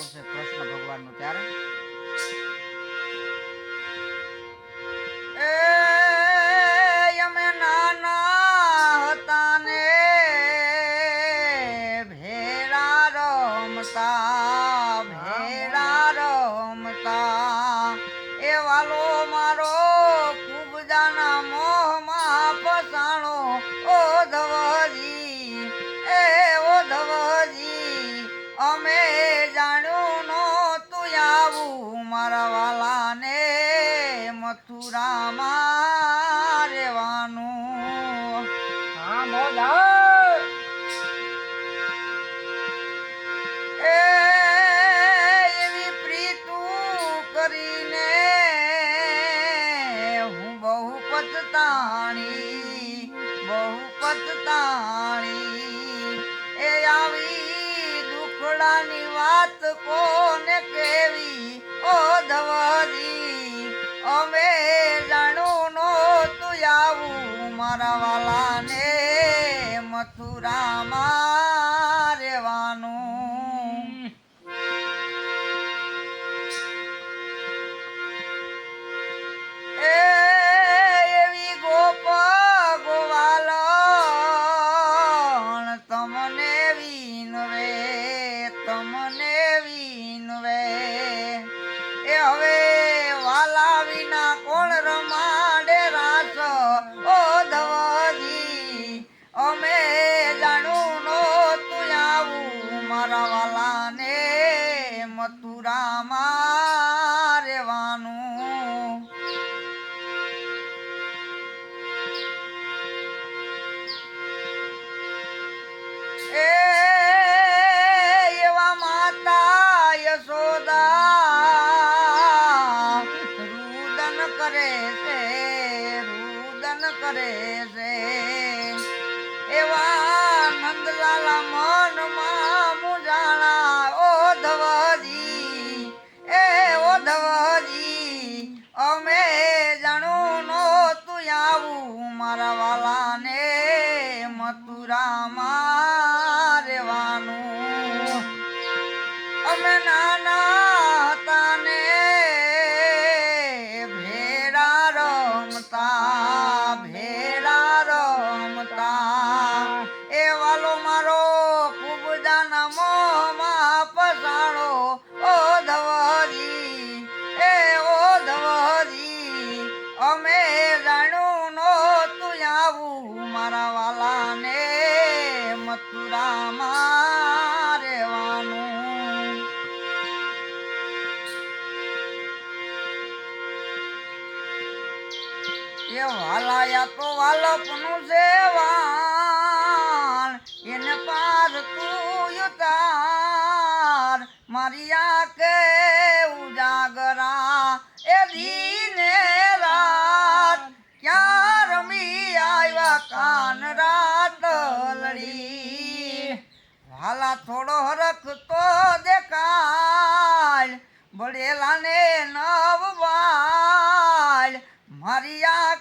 ગાવું છે કૃષ્ણ ભગવાનનું ત્યારે? એ અમે નાના હતા ને ભેળા રમતા ભેળા રમતા. મથુરામાં રહેવાનું. હા મોદા એ એવી પ્રીતું કરીને હું બહુ પછતાણી બહુ એ આવી દુખડાની વાત કોને કેવી? ઓ ધવજી મથુરામાં કરે છે એવા નંદલાલા મનમાં મુજાણા ઓ એ ઓ ધવજી અમે જાણું નો તું આવું મારા વાલાને મથુરામાં. મથુરામાં રહેવાનું એ વાલાયા તો વાલપનું સેવાન એને પાર તું યુતાર મારી આંખે ઉજાગરા, એ દીને વાલા થોડો હરખ તો દેખાય. બળેલાને નવ બાળ મારી ઉજા